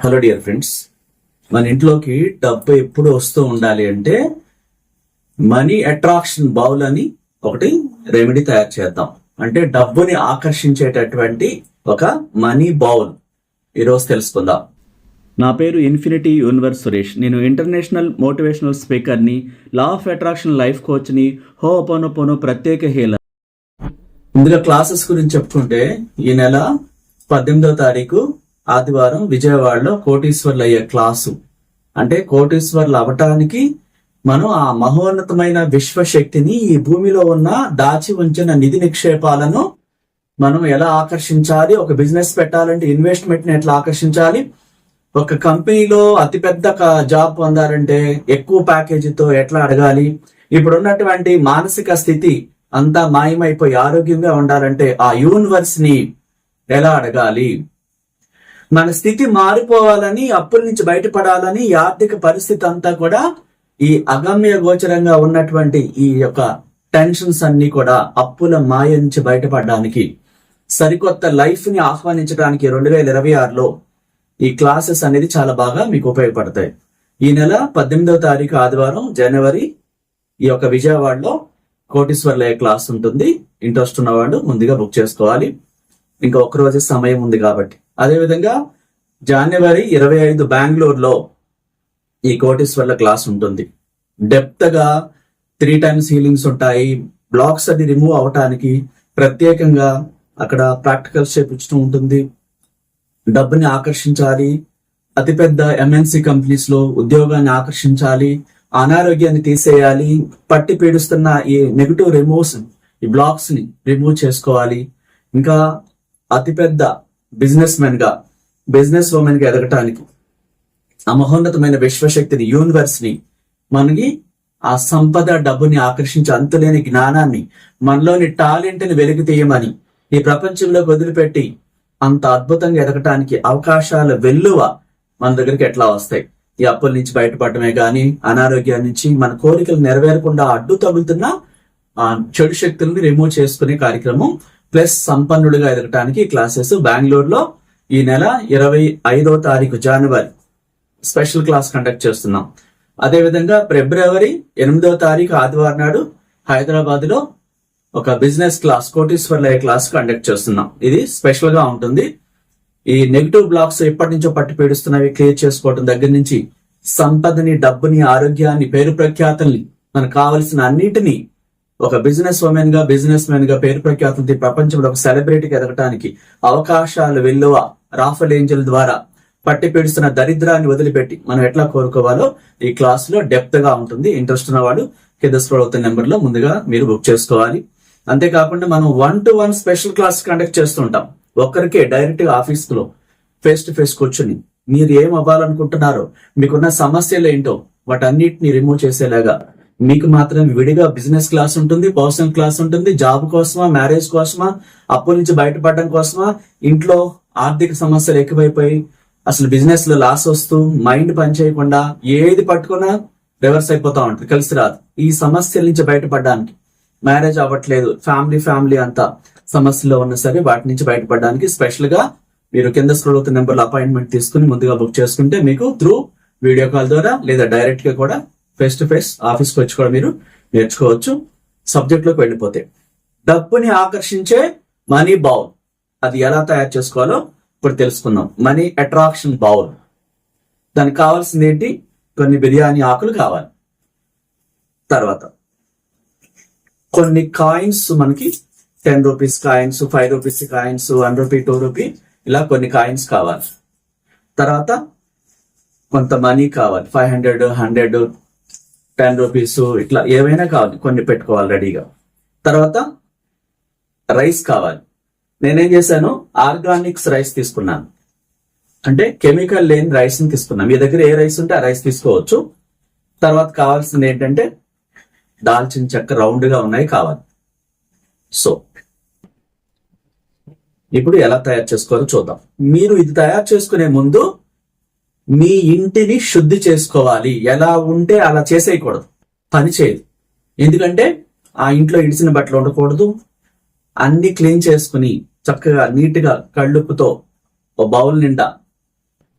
Hello dear friends మన ఇంట్లోకి డబ్బు ఎప్పుడు వస్తూ ఉండాలి అంటే మనీ అట్రాక్షన్ బౌల్ అని ఒకటి రెమెడీ తయారు చేద్దాం. అంటే డబ్బుని ఆకర్షించేటటువంటి ఒక మనీ బౌల్. ఈరోజు తెలుసుకుందాం. నా పేరు ఇన్ఫినిటీ యూనివర్స్ సురేష్. నేను ఇంటర్నేషనల్ మోటివేషనల్ స్పీకర్ని లా ఆఫ్ అట్రాక్షన్ లైఫ్ కోచ్ని హో పోనో ప్రత్యేక హీలర్. ముందుగా క్లాసెస్ గురించి చెప్పుకుంటే ఈ నెల పద్దెనిమిదో తారీఖు ఆదివారం విజయవాడలో కోటీశ్వర్లు అయ్యే క్లాసు. అంటే కోటీశ్వర్లు అవటానికి మనం ఆ మహోన్నతమైన విశ్వశక్తిని ఈ భూమిలో ఉన్న దాచి ఉంచిన నిధి నిక్షేపాలను మనం ఎలా ఆకర్షించాలి ఒక బిజినెస్ పెట్టాలంటే ఇన్వెస్ట్మెంట్ని ఎట్లా ఆకర్షించాలి ఒక కంపెనీలో అతిపెద్ద జాబ్ పొందాలంటే ఎక్కువ ప్యాకేజీతో ఎట్లా అడగాలి ఇప్పుడు ఉన్నటువంటి మానసిక స్థితి అంతా మాయమైపోయి ఆరోగ్యంగా ఉండాలంటే ఆ యూనివర్స్ని ఎలా అడగాలి? మన స్థితి మారిపోవాలని అప్పుల నుంచి బయటపడాలని ఆర్థిక పరిస్థితి అంతా కూడా ఈ అగమ్య గోచరంగా ఉన్నటువంటి ఈ యొక్క టెన్షన్స్ అన్ని కూడా అప్పుల మాయ నుంచి బయటపడడానికి సరికొత్త లైఫ్ని ఆహ్వానించడానికి రెండు వేల ఇరవై ఆరులో ఈ క్లాసెస్ అనేది చాలా బాగా మీకు ఉపయోగపడతాయి. ఈ నెల పద్దెనిమిదవ తారీఖు ఆదివారం జనవరి ఈ యొక్క విజయవాడలో కోటీశ్వర్లయ క్లాస్ ఉంటుంది. ఇంట్రెస్ట్ ఉన్నవాళ్ళు ముందుగా బుక్ చేసుకోవాలి. ఇంకా ఒక రోజు సమయం ఉంది కాబట్టి. అదేవిధంగా జనవరి ఇరవై ఐదు బెంగళూరులో ఈ కోటీశ్వర్ల క్లాస్ ఉంటుంది. డెప్త్గా త్రీ టైమ్స్ హీలింగ్స్ ఉంటాయి. బ్లాక్స్ అది రిమూవ్ అవటానికి ప్రత్యేకంగా అక్కడ ప్రాక్టికల్స్ చేపించడం ఉంటుంది. డబ్బుని ఆకర్షించాలి. అతిపెద్ద ఎంఎన్సి కంపెనీస్లో ఉద్యోగాన్ని ఆకర్షించాలి. అనారోగ్యాన్ని తీసేయాలి. పట్టి పీడిస్తున్న ఈ నెగిటివ్ రిమూవ్స్ ఈ బ్లాక్స్ని రిమూవ్ చేసుకోవాలి. ఇంకా అతిపెద్ద బిజినెస్ మెన్గా బిజినెస్ ఉమెన్గా ఎదగటానికి ఆ మహోన్నతమైన విశ్వశక్తిని యూనివర్స్ని మనకి ఆ సంపద డబ్బుని ఆకర్షించే అంతులేని జ్ఞానాన్ని మనలోని టాలెంట్ని వెలికి తీయమని ఈ ప్రపంచంలోకి వదిలిపెట్టి అంత అద్భుతంగా ఎదగటానికి అవకాశాల వెల్లువ మన దగ్గరికి ఎట్లా వస్తాయి? ఈ అప్పుల నుంచి బయటపడమే గాని అనారోగ్యం నుంచి మన కోరికలు నెరవేరకుండా అడ్డు తగులుతున్న ఆ చెడు శక్తులను రిమూవ్ చేసుకునే కార్యక్రమం ప్లస్ సంపన్నుడిగా ఎదగటానికి క్లాసెస్ బెంగళూరులో ఈ నెల ఇరవై ఐదో తారీఖు జనవరి స్పెషల్ క్లాస్ కండక్ట్ చేస్తున్నాం. అదేవిధంగా ఫిబ్రవరి ఎనిమిదో తారీఖు ఆదివారం నాడు హైదరాబాద్లో ఒక బిజినెస్ క్లాస్ కోటీశ్వర్లయ్య క్లాస్ కండక్ట్ చేస్తున్నాం. ఇది స్పెషల్గా ఉంటుంది. ఈ నెగిటివ్ బ్లాక్స్ ఎప్పటి నుంచో పట్టి పీడిస్తున్నవి క్లియర్ చేసుకోవడం దగ్గర నుంచి సంపదని డబ్బుని ఆరోగ్యాన్ని పేరు ప్రఖ్యాతల్ని మనకు కావలసిన అన్నిటినీ ఒక బిజినెస్ ఉమెన్గా బిజినెస్ మ్యాన్గా పేరు ప్రఖ్యాతులతో ప్రపంచంలో ఒక సెలబ్రిటీకి ఎదగటానికి అవకాశాలు విలువ రాఫల్ ఏంజల్ ద్వారా పట్టి పీడిస్తున్న దరిద్రాన్ని వదిలిపెట్టి మనం ఎట్లా కోరుకోవాలో ఈ క్లాస్లో డెప్త్గా ఉంటుంది. ఇంట్రెస్ట్ ఉన్న వాళ్ళు కింద స్క్రోల్ అవుతున్న నెంబర్లో ముందుగా మీరు బుక్ చేసుకోవాలి. అంతేకాకుండా మనం one to one special class conduct చేస్తుంటాం ఒక్కరికే డైరెక్ట్గా ఆఫీస్లో ఫేస్ టు ఫేస్ కూర్చుని మీరు ఏం అవ్వాలనుకుంటున్నారో మీకున్న సమస్యలు ఏంటో వాటన్నిటిని రిమూవ్ చేసేలాగా మీకు మాత్రం విడిగా బిజినెస్ క్లాస్ ఉంటుంది పర్సనల్ క్లాస్ ఉంటుంది జాబ్ కోసమా మ్యారేజ్ కోసమా అప్పుల నుంచి బయటపడడం కోసమా ఇంట్లో ఆర్థిక సమస్యలు ఎక్కువైపోయి అసలు బిజినెస్లో లాస్ వస్తూ మైండ్ పనిచేయకుండా ఏది పట్టుకున్నా రివర్స్ అయిపోతా ఉంటుంది కలిసి రాదు. ఈ సమస్యల నుంచి బయటపడడానికి. మ్యారేజ్ అవ్వట్లేదు ఫ్యామిలీ ఫ్యామిలీ అంతా సమస్యలో ఉన్నా సరే వాటి నుంచి బయటపడడానికి స్పెషల్గా మీరు కింద స్క్రోల్ అవుతున్న నెంబర్ అపాయింట్మెంట్ తీసుకుని ముందుగా బుక్ చేసుకుంటే మీకు త్రూ వీడియో కాల్ ద్వారా లేదా డైరెక్ట్గా కూడా ఫేస్ టు ఫేస్ ఆఫీస్కి వచ్చి కూడా మీరు నేర్చుకోవచ్చు. సబ్జెక్ట్లోకి వెళ్ళిపోతే డబ్బుని ఆకర్షించే మనీ బౌల్ అది ఎలా తయారు చేసుకోవాలో ఇప్పుడు తెలుసుకుందాం. మనీ అట్రాక్షన్ బౌల్ దానికి కావాల్సింది ఏంటి? కొన్ని బిర్యానీ ఆకులు కావాలి. తర్వాత కొన్ని కాయిన్స్ మనకి ten rupees coins five rupees coins one rupee two rupee ఇలా కొన్ని కాయిన్స్ కావాలి. తర్వాత కొంత మనీ కావాలి. Five hundred hundred ten rupees ఇట్లా ఏవైనా కావాలి కొన్ని పెట్టుకోవాలి రెడీగా. తర్వాత రైస్ కావాలి. నేనేం చేశాను? ఆర్గానిక్స్ రైస్ తీసుకున్నాను. అంటే కెమికల్ లేని రైస్ని తీసుకున్నాను. మీ దగ్గర ఏ రైస్ ఉంటే ఆ రైస్ తీసుకోవచ్చు. తర్వాత కావాల్సింది ఏంటంటే దాల్చిన చెక్క రౌండ్గా ఉన్నాయి కావాలి. సో ఇప్పుడు ఎలా తయారు చేసుకోవాలో చూద్దాం. మీరు ఇది తయారు చేసుకునే ముందు మీ ఇంటిని శుద్ధి చేసుకోవాలి. ఎలా ఉంటే అలా చేసేయకూడదు. పని చేయదు. ఎందుకంటే ఆ ఇంట్లో ఇడిసిన బట్టలు ఉండకూడదు. అన్ని క్లీన్ చేసుకుని చక్కగా నీట్గా కళ్ళుప్పుతో ఓ బౌల్ నిండా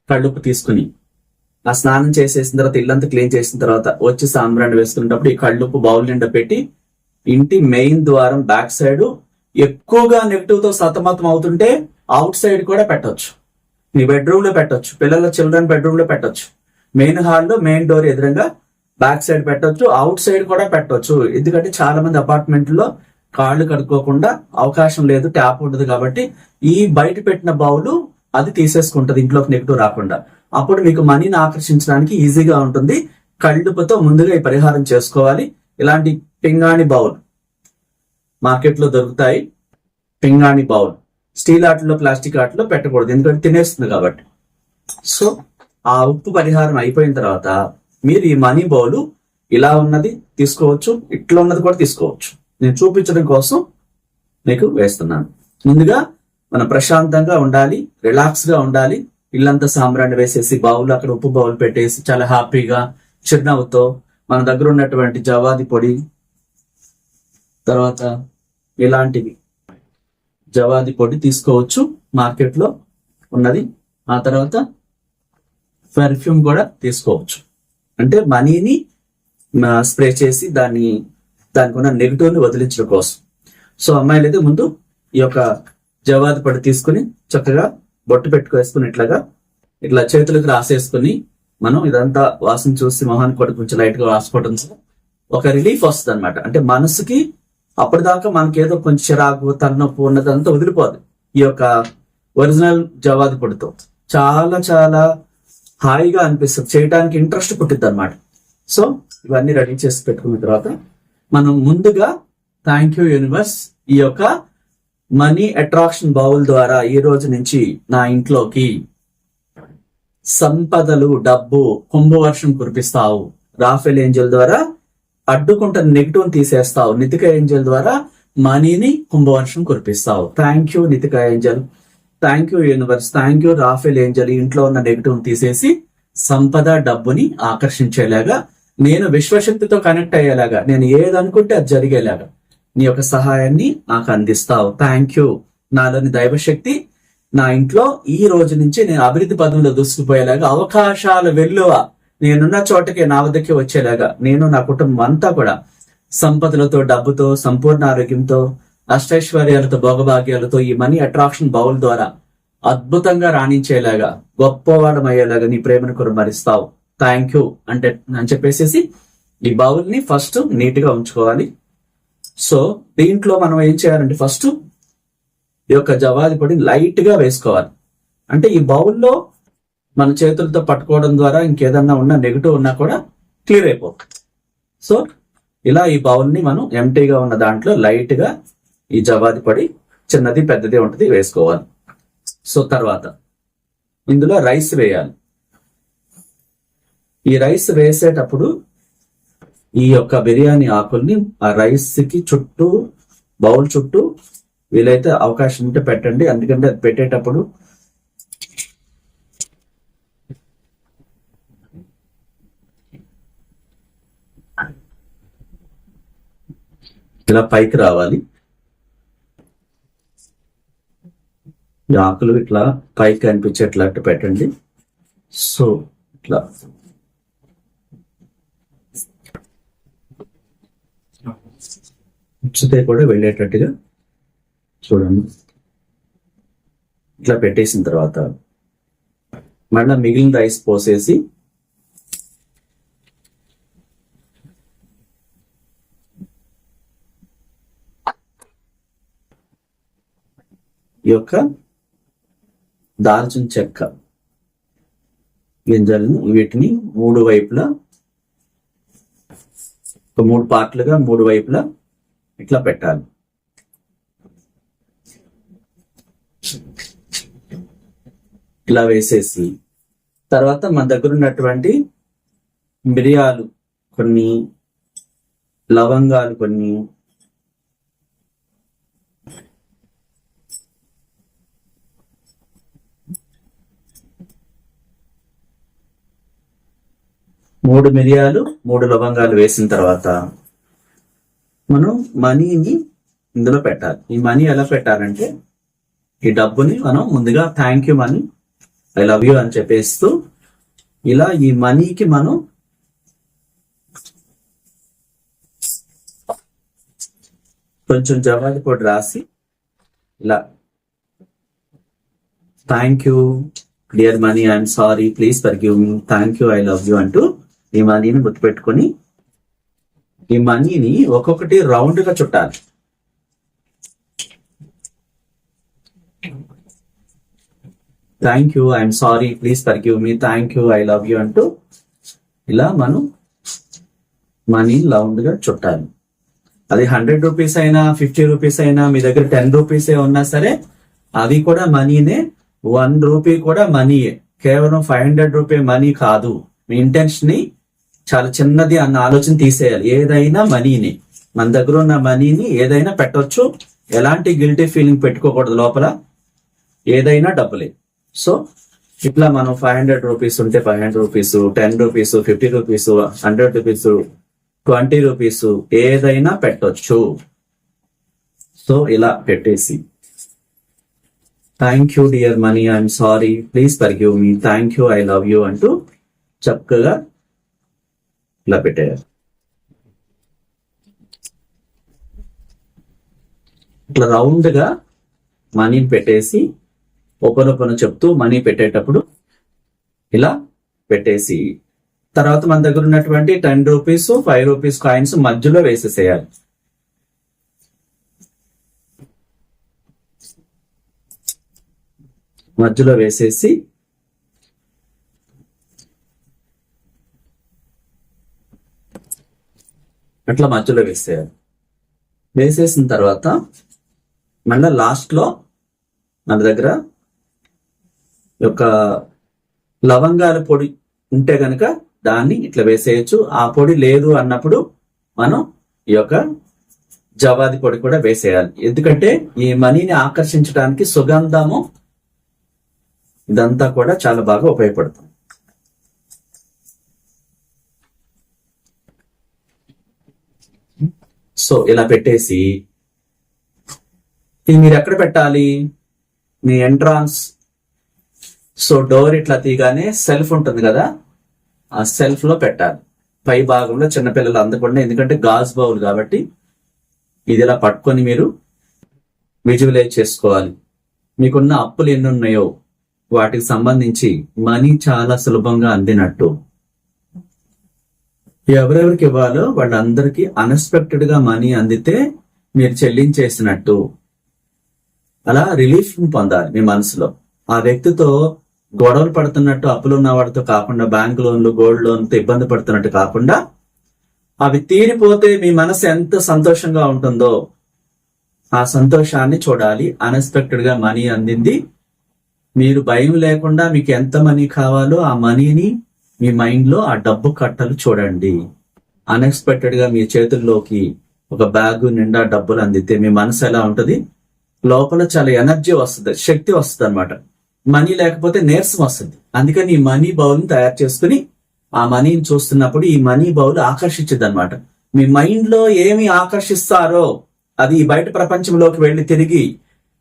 కళ్ళుప్పు తీసుకుని ఆ స్నానం చేసేసిన తర్వాత ఇల్లంతా క్లీన్ చేసిన తర్వాత వచ్చి సాంబ్రాన్ని వేసుకునేటప్పుడు ఈ కళ్ళుప్పు బౌల్ నిండా పెట్టి ఇంటి మెయిన్ ద్వారం బ్యాక్ సైడ్ ఎక్కువగా నెగిటివ్తో సతమతం అవుతుంటే అవుట్ సైడ్ కూడా పెట్టవచ్చు. నీ బెడ్రూమ్లో పెట్టొచ్చు. పిల్లల చిల్డ్రన్ బెడ్రూమ్లో పెట్టొచ్చు. మెయిన్ హాల్లో మెయిన్ డోర్ ఎదురుగా బ్యాక్ సైడ్ పెట్టొచ్చు. అవుట్ సైడ్ కూడా పెట్టొచ్చు. ఎందుకంటే చాలా మంది అపార్ట్మెంట్లో కాళ్ళు కడుక్కోకుండా అవకాశం లేదు ట్యాప్ ఉండదు కాబట్టి ఈ బయట పెట్టిన బౌలు అది తీసేసుకుంటది ఇంట్లోకి నెగిటివ్ రాకుండా. అప్పుడు మీకు మనీని ఆకర్షించడానికి ఈజీగా ఉంటుంది. కళ్ళుపుతో ముందుగా ఈ పరిహారం చేసుకోవాలి. ఇలాంటి పింగాణి బౌల్ మార్కెట్లో దొరుకుతాయి. పింగాణి బౌల్. స్టీల్ ఆటలో ప్లాస్టిక్ ఆటలో పెట్టకూడదు. ఎందుకంటే తినేస్తుంది కాబట్టి. సో ఆ ఉప్పు పరిహారం అయిపోయిన తర్వాత మీరు ఈ మనీ బౌల్ ఇలా ఉన్నది తీసుకోవచ్చు ఇట్లా ఉన్నది కూడా తీసుకోవచ్చు. నేను చూపించడం కోసం మీకు వేస్తున్నాను. ముందుగా మనం ప్రశాంతంగా ఉండాలి రిలాక్స్గా ఉండాలి. ఇల్లంతా సాంబ్రాన్ని వేసేసి బౌల్ అక్కడ ఉప్పు బౌల్ పెట్టేసి చాలా హ్యాపీగా చిరునవ్వుతో మన దగ్గర ఉన్నటువంటి జవాది పొడి తర్వాత ఇలాంటివి. జవాది పొడి తీసుకోవచ్చు మార్కెట్లో ఉన్నది. ఆ తర్వాత పెర్ఫ్యూమ్ కూడా తీసుకోవచ్చు. అంటే మనీని స్ప్రే చేసి దాన్ని దానికి ఉన్న నెగిటివ్ని వదిలించడం కోసం. సో అమ్మాయిలు అయితే ముందు ఈ యొక్క జవాది పొడి తీసుకుని చక్కగా బొట్టు పెట్టుకేసుకుని ఇట్లాగా ఇట్లా చేతులకు రాసేసుకుని మనం ఇదంతా వాసన చూసి మొహానికి కూడా కొంచెం లైట్గా రాసుకోవడం ఒక రిలీఫ్ వస్తుంది అనమాట అంటే మనసుకి అప్పటిదాకా మనకి ఏదో కొంచెం చిరాకు తన్నొప్పు ఉన్నదంతా వదిలిపోదు. ఈ యొక్క ఒరిజినల్ జవాది పొడితో చాలా చాలా హాయిగా అనిపిస్తుంది. చేయడానికి ఇంట్రెస్ట్ పుట్టిద్ది అనమాట సో ఇవన్నీ రెడీ చేసి పెట్టుకున్న తర్వాత మనం ముందుగా థ్యాంక్ యూ యూనివర్స్ ఈ యొక్క మనీ అట్రాక్షన్ బౌల్ ద్వారా ఈ రోజు నుంచి నా ఇంట్లోకి సంపదలు డబ్బు కుంభవర్షం కురిపిస్తావు. రాఫెల్ ఏంజల్ ద్వారా అడ్డుకుంటున్న నెగిటివ్ తీసేస్తావు. నితిక ఏంజల్ ద్వారా మనీని కుంభవర్షం కురిపిస్తావు. Thank you Nitika angel. Thank you universe thank you Raphael angel. ఇంట్లో ఉన్న నెగిటివ్ తీసేసి సంపద డబ్బుని ఆకర్షించేలాగా నేను విశ్వశక్తితో కనెక్ట్ అయ్యేలాగా నేను ఏదనుకుంటే అది జరిగేలాగా నీ యొక్క సహాయాన్ని నాకు అందిస్తావు. థ్యాంక్ యూ నాలోని దైవశక్తి నా ఇంట్లో ఈ రోజు నుంచి నేను అభివృద్ధి పదంలో దూసుకుపోయేలాగా అవకాశాల వెల్లువ నేనున్న చోటకి నా వద్దకి వచ్చేలాగా నేను నా కుటుంబం అంతా కూడా సంపదలతో డబ్బుతో సంపూర్ణ ఆరోగ్యంతో అష్టైశ్వర్యాలతో భోగభాగ్యాలతో ఈ మనీ అట్రాక్షన్ బౌల్ ద్వారా అద్భుతంగా రాణించేలాగా గొప్పవాడం అయ్యేలాగా నీ ప్రేమను కురమరిస్తావు. థ్యాంక్ యూ అంటే అని చెప్పేసేసి ఈ బౌల్ని ఫస్ట్ నీట్గా ఉంచుకోవాలి. సో దీంట్లో మనం ఏం చేయాలంటే ఫస్ట్ ఈ యొక్క జవాది పొడి లైట్గా వేసుకోవాలి. అంటే ఈ బౌల్లో మన చేతులతో పట్టుకోవడం ద్వారా ఇంకేదన్నా ఉన్న నెగిటివ్ ఉన్నా కూడా క్లియర్ అయిపోతుంది. సో ఇలా ఈ బౌల్ని మనం ఎంటీగా ఉన్న దాంట్లో లైట్గా ఈ జవాది పడి చిన్నది పెద్దది ఉంటుంది వేసుకోవాలి. సో తర్వాత ఇందులో రైస్ వేయాలి. ఈ రైస్ వేసేటప్పుడు ఈ యొక్క బిర్యానీ ఆకుల్ని ఆ రైస్కి చుట్టూ బౌల్ చుట్టూ వీలైతే అవకాశం ఉంటే పెట్టండి. ఎందుకంటే అది పెట్టేటప్పుడు ఇలా పైకి రావాలి. ఆకులు ఇట్లా పైకి కనిపించేటట్టు పెట్టండి. సో ఇట్లా. ఉచితే కూడా వెళ్ళేటట్టుగా చూడండి. ఇట్లా పెట్టేసిన తర్వాత మళ్ళీ మిగిలిన రైస్ పోసేసి యొక్క దాల్చిన చెక్క. గింజలను వీటిని మూడు వైపులా ఒక మూడు పార్ట్లుగా మూడు వైపులా ఇట్లా పెట్టాలి. ఇలా వేసేసి తర్వాత మన దగ్గర ఉన్నటువంటి మిరియాలు కొన్ని లవంగాలు కొన్ని మూడు మిరియాలు మూడు లవంగాలు వేసిన తర్వాత మనం మనీని ఇందులో పెట్టాలి. ఈ మనీ ఎలా పెట్టాలంటే ఈ డబ్బుని మనం ముందుగా thank you money I love you అని చెప్పేస్తూ ఇలా ఈ మనీకి మనం కొంచెం జవాది పొడి రాసి ఇలా thank you dear money I'm sorry please forgive me thank you I love you అంటూ ఈ మనీని గుర్తుపెట్టుకొని ఈ మనీని ఒక్కొక్కటి రౌండ్గా చుట్టాలి. Thank you I'm sorry please forgive me thank you I love you అంటూ ఇలా మనం మనీ రౌండ్గా చుట్టాలి. అది హండ్రెడ్ రూపీస్ అయినా ఫిఫ్టీ రూపీస్ అయినా మీ దగ్గర టెన్ రూపీస్ ఉన్నా సరే అవి కూడా మనీనే వన్ రూపీ కూడా మనీయే కేవలం ఫైవ్ హండ్రెడ్ రూపీ మనీ కాదు. మీ ఇంటెన్షన్ని చాలా చిన్నది అన్న ఆలోచన తీసేయాలి. ఏదైనా మనీని మన దగ్గర ఉన్న మనీని ఏదైనా పెట్టొచ్చు. ఎలాంటి గిల్టీ ఫీలింగ్ పెట్టుకోకూడదు లోపల. ఏదైనా డబ్బులే. సో ఇట్లా మనం ఫైవ్ హండ్రెడ్ రూపీస్ ఉంటే five hundred rupees ten rupees fifty rupees hundred rupees twenty rupees ఏదైనా పెట్టొచ్చు. సో ఇలా పెట్టేసి. Thank you dear money I'm sorry please forgive me thank you I love you అంటూ చక్కగా ఇలా పెట్టేయాలి ఇట్లా రౌండ్గా మనీని పెట్టేసి ఓపెన్ ఓపెన్ చెప్తూ మనీ పెట్టేటప్పుడు ఇలా పెట్టేసి తర్వాత మన దగ్గర ఉన్నటువంటి ten rupees five rupees coins మధ్యలో వేసేసేయాలి. మధ్యలో వేసేసి అట్లా మధ్యలో వేసేయాలి. వేసేసిన తర్వాత మళ్ళీ లాస్ట్లో మన దగ్గర యొక్క లవంగాల పొడి ఉంటే గనక దాన్ని ఇట్లా వేసేయచ్చు. ఆ పొడి లేదు అన్నప్పుడు మనం ఈ యొక్క జవాది పొడి కూడా వేసేయాలి. ఎందుకంటే ఈ మనీని ఆకర్షించడానికి సుగంధము ఇదంతా కూడా చాలా బాగా ఉపయోగపడుతుంది. సో ఇలా పెట్టేసి ఇది మీరు ఎక్కడ పెట్టాలి? మీ ఎంట్రాన్స్ సో డోర్ ఇట్లా తీయగానే సెల్ఫ్ ఉంటుంది కదా? ఆ సెల్ఫ్లో పెట్టాలి. పై భాగంలో చిన్నపిల్లలు అందకుండా ఎందుకంటే గాజ్ బౌల్ కాబట్టి ఇది ఇలా పట్టుకొని మీరు విజువలైజ్ చేసుకోవాలి. మీకున్న అప్పులు ఎన్ని ఉన్నాయో? వాటికి సంబంధించి మనీ చాలా సులభంగా అందినట్టు. ఎవరెవరికి ఇవ్వాలో వాళ్ళందరికీ అన్ఎక్స్పెక్టెడ్గా మనీ అందితే మీరు చెల్లించేసినట్టు. అలా రిలీఫ్ పొందాలి మీ మనసులో. ఆ వ్యక్తితో గొడవలు పడుతున్నట్టు అప్పులు ఉన్న వాడితో కాకుండా బ్యాంక్ లోన్లు గోల్డ్ లోన్తో ఇబ్బంది పడుతున్నట్టు కాకుండా అవి తీరిపోతే మీ మనసు ఎంత సంతోషంగా ఉంటుందో ఆ సంతోషాన్ని చూడాలి. అన్ఎక్స్పెక్టెడ్గా మనీ అందింది. మీరు భయం లేకుండా మీకు ఎంత మనీ కావాలో ఆ మనీని మీ మైండ్లో ఆ డబ్బు కట్టలు చూడండి. అన్ఎక్స్పెక్టెడ్గా మీ చేతుల్లోకి ఒక బ్యాగ్ నిండా డబ్బులు అందితే మీ మనసు ఎలా ఉంటుంది? లోపల చాలా ఎనర్జీ వస్తుంది శక్తి వస్తుంది అనమాట మనీ లేకపోతే నీరసం వస్తుంది. అందుకని ఈ మనీ బౌల్ని తయారు చేసుకుని ఆ మనీని చూస్తున్నప్పుడు ఈ మనీ బౌల్ ఆకర్షించదు అనమాట మీ మైండ్లో ఏమి ఆకర్షిస్తారో అది ఈ బయట ప్రపంచంలోకి వెళ్ళి తిరిగి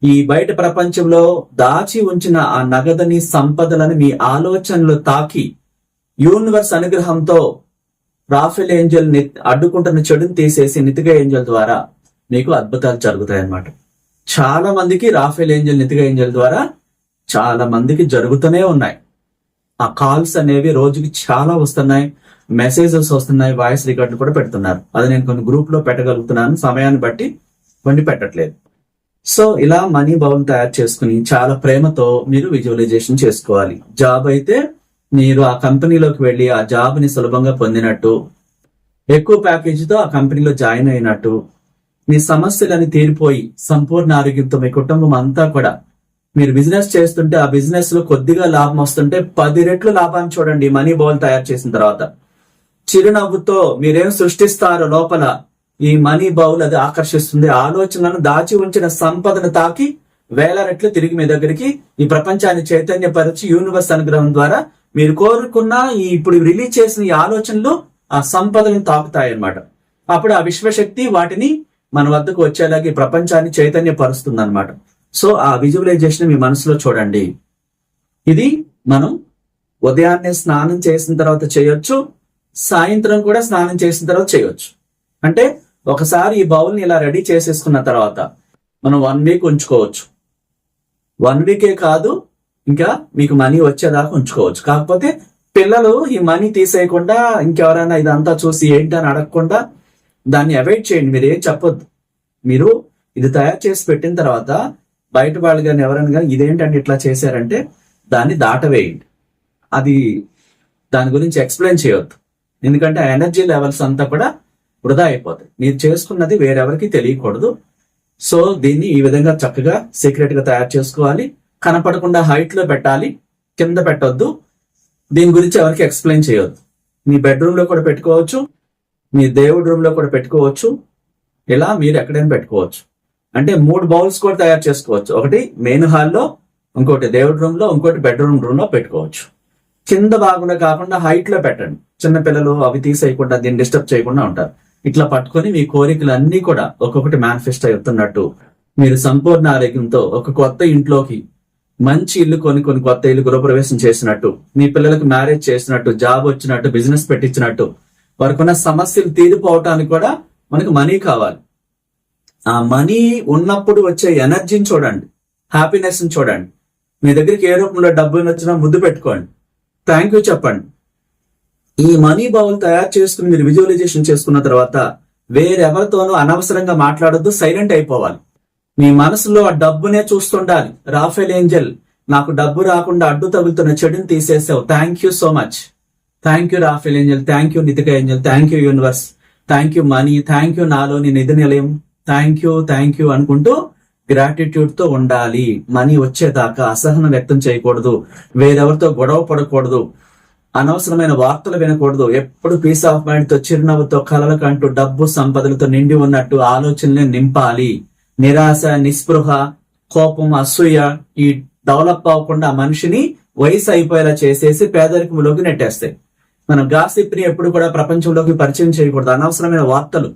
ఈ బయట ప్రపంచంలో దాచి ఉంచిన ఆ నగదని సంపదలను మీ ఆలోచనలు తాకి యూనివర్స్ అనుగ్రహంతో రాఫెల్ ఏంజల్ని అడ్డుకుంటున్న చెడుని తీసేసి నితిక ఏంజల్ ద్వారా మీకు అద్భుతాలు జరుగుతాయి అన్నమాట చాలా మందికి రాఫెల్ ఏంజల్ నితిక ఏంజల్ ద్వారా చాలా మందికి జరుగుతూనే ఉన్నాయి. ఆ కాల్స్ అనేవి రోజుకి చాలా వస్తున్నాయి. మెసేజెస్ వస్తున్నాయి. వాయిస్ రికార్డులు కూడా పెడుతున్నారు. అది నేను కొన్ని గ్రూప్లో పెట్టగలుగుతున్నాను. సమయాన్ని బట్టి వండి పెట్టట్లేదు. సో ఇలా మనీ బౌల్ తయారు చేసుకుని చాలా ప్రేమతో మీరు విజువలైజేషన్ చేసుకోవాలి. జాబ్ అయితే మీరు ఆ కంపెనీలోకి వెళ్ళి ఆ జాబ్ని సులభంగా పొందినట్టు ఎక్కువ ప్యాకేజీతో ఆ కంపెనీలో జాయిన్ అయినట్టు మీ సమస్యలని తీరిపోయి సంపూర్ణ ఆరోగ్యంతో మీ కుటుంబం అంతా కూడా. మీరు బిజినెస్ చేస్తుంటే ఆ బిజినెస్లో కొద్దిగా లాభం వస్తుంటే పది రెట్లు లాభాన్ని చూడండి మనీ బౌల్ తయారు చేసిన తర్వాత. చిరునవ్వుతో మీరేం సృష్టిస్తారో లోపల ఈ మనీ బౌల్ అది ఆకర్షిస్తుంది. ఆలోచనలను దాచి ఉంచిన సంపదను తాకి వేల రెట్లు తిరిగి మీ దగ్గరికి ఈ ప్రపంచాన్ని చైతన్యపరిచి యూనివర్స్ అనుగ్రహం ద్వారా మీరు కోరుకున్న ఈ ఇప్పుడు రిలీజ్ చేసిన ఈ ఆలోచనలు ఆ సంపదను తాకుతాయి అన్నమాట అప్పుడు ఆ విశ్వశక్తి వాటిని మన వద్దకు వచ్చేలాగా ఈ ప్రపంచాన్ని చైతన్యపరుస్తుంది అనమాట సో ఆ విజువలైజేషన్ మీ మనసులో చూడండి. ఇది మనం ఉదయాన్నే స్నానం చేసిన తర్వాత చేయొచ్చు సాయంత్రం కూడా స్నానం చేసిన తర్వాత చేయొచ్చు. అంటే ఒకసారి ఈ బౌల్ని ఇలా రెడీ చేసేసుకున్న తర్వాత మనం వన్ వీక్ ఉంచుకోవచ్చు. వన్ వీకే కాదు ఇంకా మీకు మనీ వచ్చేదాకా ఉంచుకోవచ్చు. కాకపోతే పిల్లలు ఈ మనీ తీసేయకుండా ఇంకెవరైనా ఇదంతా చూసి ఏంటి అని అడగకుండా దాన్ని అవాయిడ్ చేయండి. మీరు ఏం చెప్పొద్దు. మీరు ఇది తయారు చేసి పెట్టిన తర్వాత బయట వాళ్ళు కానీ ఎవరైనా కానీ ఇదేంటంటే ఇట్లా చేశారంటే దాన్ని దాటవేయండి. అది దాని గురించి ఎక్స్ప్లెయిన్ చేయొద్దు. ఎందుకంటే ఆ ఎనర్జీ లెవెల్స్ అంతా కూడా వృధా అయిపోతాయి. మీరు చేసుకున్నది వేరెవరికి తెలియకూడదు. సో దీన్ని ఈ విధంగా చక్కగా సీక్రెట్గా తయారు చేసుకోవాలి. కనపడకుండా హైట్లో పెట్టాలి కింద పెట్టొద్దు. దీని గురించి ఎవరికి ఎక్స్ప్లెయిన్ చేయొద్దు. మీ బెడ్రూమ్లో కూడా పెట్టుకోవచ్చు మీ దేవుడి రూమ్లో కూడా పెట్టుకోవచ్చు. ఇలా మీరు ఎక్కడైనా పెట్టుకోవచ్చు. అంటే మూడు బౌల్స్ కూడా తయారు చేసుకోవచ్చు. ఒకటి మెయిన్ హాల్లో ఇంకోటి దేవుడి రూమ్లో ఇంకోటి బెడ్రూమ్ రూమ్లో పెట్టుకోవచ్చు. కింద భాగంలో కాకుండా హైట్లో పెట్టండి. చిన్న పిల్లలు అవి తీసేయకుండా దీన్ని డిస్టర్బ్ చేయకుండా ఉంటారు. ఇట్లా పట్టుకొని మీ కోరికలు అన్ని కూడా ఒక్కొక్కటి మేనిఫెస్ట్ అవుతున్నట్టు మీరు సంపూర్ణ ఆరోగ్యంతో ఒక కొత్త ఇంట్లోకి మంచి ఇల్లు కొని కొన్ని కొత్త ఇల్లు గృహప్రవేశం చేసినట్టు మీ పిల్లలకు మ్యారేజ్ చేసినట్టు జాబ్ వచ్చినట్టు బిజినెస్ పెట్టించినట్టు వారికున్న సమస్యలు తీరిపోవటానికి కూడా మనకు మనీ కావాలి. ఆ మనీ ఉన్నప్పుడు వచ్చే ఎనర్జీని చూడండి. హ్యాపీనెస్ని చూడండి. మీ దగ్గరికి ఏ రూపంలో డబ్బు వచ్చినా ముద్దు పెట్టుకోండి. థ్యాంక్ యూ చెప్పండి. ఈ మనీ బౌల్ తయారు చేసుకుని మీరు విజువలైజేషన్ చేసుకున్న తర్వాత వేరెవరితోనూ అనవసరంగా మాట్లాడొద్దు సైలెంట్ అయిపోవాలి. మీ మనసులో ఆ డబ్బునే చూస్తుండాలి. రాఫెల్ ఏంజల్ నాకు డబ్బు రాకుండా అడ్డు తగులుతున్న చెడుని తీసేసావు. Thank you so much thank you Raphael angel. Thank you Nitika angel. Thank you universe thank you money thank you నాలోని నిధి నిలయం. థ్యాంక్ యూ థ్యాంక్ యూ అనుకుంటూ గ్రాటిట్యూడ్తో ఉండాలి. మనీ వచ్చేదాకా అసహనం వ్యక్తం చేయకూడదు. వేరెవరితో గొడవ పడకూడదు. అనవసరమైన వార్తలు వినకూడదు. ఎప్పుడు పీస్ ఆఫ్ మైండ్తో చిరునవ్వుతో కలలకంటూ డబ్బు సంపదలతో నిండి ఉన్నట్టు ఆలోచనలే నింపాలి. నిరాశ నిస్పృహ కోపం అసూయ ఈ డెవలప్ అవ్వకుండా మనిషిని వయసు అయిపోయేలా చేసేసి పేదరికంలోకి నెట్టేస్తాయి. మనం గాసిప్ని ఎప్పుడు కూడా ప్రపంచంలోకి పరిచయం చేయకూడదు. అనవసరమైన వార్తలు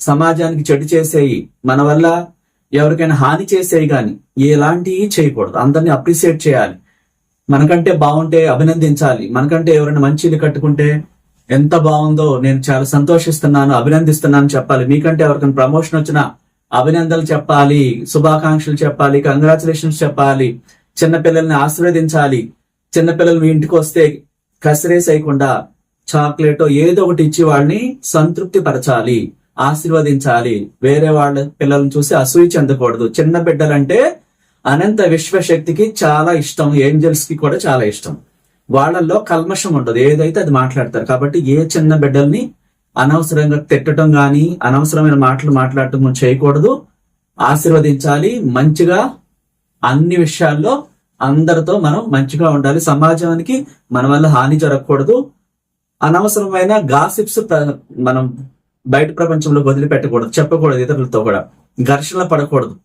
సమాజానికి చెడు చేసేయి. మన వల్ల ఎవరికైనా హాని చేసేవి కానీ ఎలాంటివి చేయకూడదు. అందరిని అప్రిసియేట్ చేయాలి. మనకంటే బాగుంటే అభినందించాలి. మనకంటే ఎవరైనా మంచిది కట్టుకుంటే ఎంత బాగుందో నేను చాలా సంతోషిస్తున్నాను అభినందిస్తున్నాను చెప్పాలి. మీకంటే ఎవరికైనా ప్రమోషన్ వచ్చినా అభినందనలు చెప్పాలి శుభాకాంక్షలు చెప్పాలి కంగ్రాచులేషన్స్ చెప్పాలి చిన్నపిల్లల్ని ఆశీర్వదించాలి. చిన్నపిల్లలు మీ ఇంటికి వస్తే కసిరేసేయకుండా చాక్లెట్ ఏదో ఒకటి ఇచ్చి వాళ్ళని సంతృప్తి పరచాలి ఆశీర్వదించాలి. వేరే వాళ్ళ పిల్లల్ని చూసి అసూయ చెందకూడదు. చిన్న బిడ్డలంటే అనంత విశ్వశక్తికి చాలా ఇష్టం ఏంజల్స్కి కూడా చాలా ఇష్టం. వాళ్ళల్లో కల్మషం ఉండదు ఏదైతే అది మాట్లాడతారు. కాబట్టి ఏ చిన్న బిడ్డల్ని అనవసరంగా తిట్టడం కానీ అనవసరమైన మాటలు మాట్లాడటం చేయకూడదు. ఆశీర్వదించాలి. మంచిగా అన్ని విషయాల్లో అందరితో మనం మంచిగా ఉండాలి. సమాజానికి మన వల్ల హాని జరగకూడదు. అనవసరమైన గాసిప్స్ మనం బయట ప్రపంచంలో వదిలిపెట్టకూడదు. చెప్పకూడదు ఇతరులతో కూడా. ఘర్షణ పడకూడదు.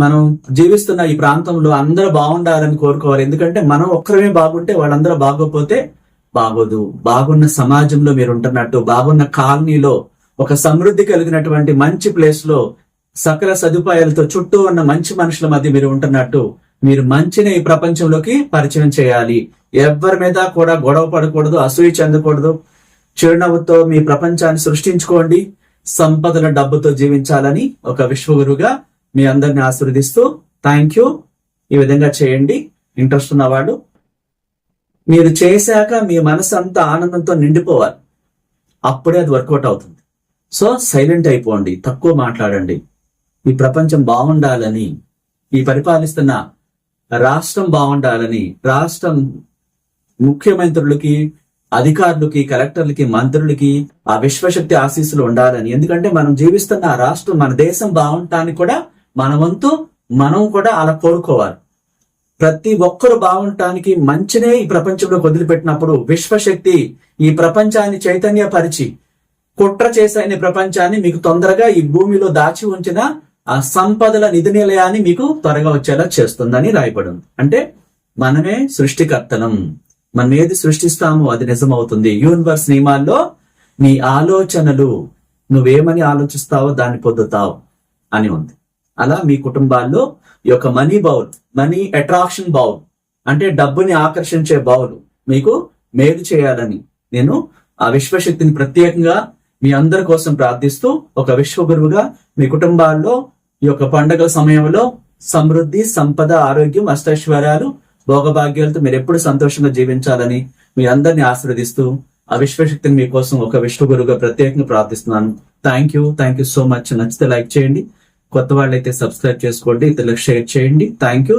మనం జీవిస్తున్న ఈ ప్రాంతంలో అందరూ బాగుండాలని కోరుకోవాలి. ఎందుకంటే మనం ఒక్కరమే బాగుంటే వాళ్ళందరూ బాగోపోతే బాగోదు. బాగున్న సమాజంలో మీరు ఉంటున్నట్టు బాగున్న కాలనీలో ఒక సమృద్ధి కలిగినటువంటి మంచి ప్లేస్లో సకల సదుపాయాలతో చుట్టూ ఉన్న మంచి మనుషుల మధ్య మీరు ఉంటున్నట్టు మీరు మంచిని ఈ ప్రపంచంలోకి పరిచయం చేయాలి. ఎవరి మీద కూడా గొడవ పడకూడదు అసూయ చెందకూడదు. చిరునవ్వుతో మీ ప్రపంచాన్ని సృష్టించుకోండి. సంపదల డబ్బుతో జీవించాలని ఒక విశ్వగురుగా మీ అందరిని ఆశీర్వదిస్తూ థ్యాంక్ యూ ఈ విధంగా చేయండి. ఇంట్రెస్ట్ ఉన్నవాళ్ళు మీరు చేశాక మీ మనసు అంతా ఆనందంతో నిండిపోవాలి. అప్పుడే అది వర్కౌట్ అవుతుంది. సో సైలెంట్ అయిపోండి తక్కువ మాట్లాడండి. ఈ ప్రపంచం బాగుండాలని ఈ పరిపాలిస్తున్న రాష్ట్రం బాగుండాలని రాష్ట్రం ముఖ్యమంత్రులకి అధికారులకి కలెక్టర్లకి మంత్రులకి ఆ విశ్వశక్తి ఆశీస్సులు ఉండాలని. ఎందుకంటే మనం జీవిస్తున్న ఆ రాష్ట్రం మన దేశం బాగుంటానికి కూడా మన వంతు మనం కూడా అలా కోరుకోవాలి. ప్రతి ఒక్కరు బాగుండటానికి మంచినే ఈ ప్రపంచంలో వదిలిపెట్టినప్పుడు విశ్వశక్తి ఈ ప్రపంచాన్ని చైతన్యపరిచి కుట్ర చేసే ప్రపంచాన్ని మీకు తొందరగా ఈ భూమిలో దాచి ఉంచిన ఆ సంపదల నిధి నిలయాన్ని మీకు త్వరగా వచ్చేలా చేస్తుందని రాయబడింది. అంటే మనమే సృష్టికర్తనం మనం ఏది సృష్టిస్తామో అది నిజమవుతుంది. యూనివర్స్ నియమాల్లో నీ ఆలోచనలు నువ్వేమని ఆలోచిస్తావో దాన్ని పొందుతావు అని ఉంది. అలా మీ కుటుంబాల్లో ఈ యొక్క money bowl money attraction bowl అంటే డబ్బుని ఆకర్షించే బౌల్ మీకు మేలు చేయాలని నేను ఆ విశ్వశక్తిని ప్రత్యేకంగా మీ అందరి కోసం ప్రార్థిస్తూ ఒక విశ్వగురువుగా మీ కుటుంబాల్లో ఈ యొక్క పండగల సమయంలో సమృద్ధి సంపద ఆరోగ్యం అష్టైశ్వర్యాలు భోగభాగ్యాలతో మీరు ఎప్పుడు సంతోషంగా జీవించాలని మీ అందరిని ఆశీర్వదిస్తూ ఆ విశ్వశక్తిని మీకోసం ఒక విశ్వగురువుగా ప్రత్యేకంగా ప్రార్థిస్తున్నాను. Thank you thank you so much నచ్చితే లైక్ చేయండి. కొత్త వాళ్ళైతే సబ్స్క్రైబ్ చేసుకోండి ఇతరులకు షేర్ చేయండి. Thank you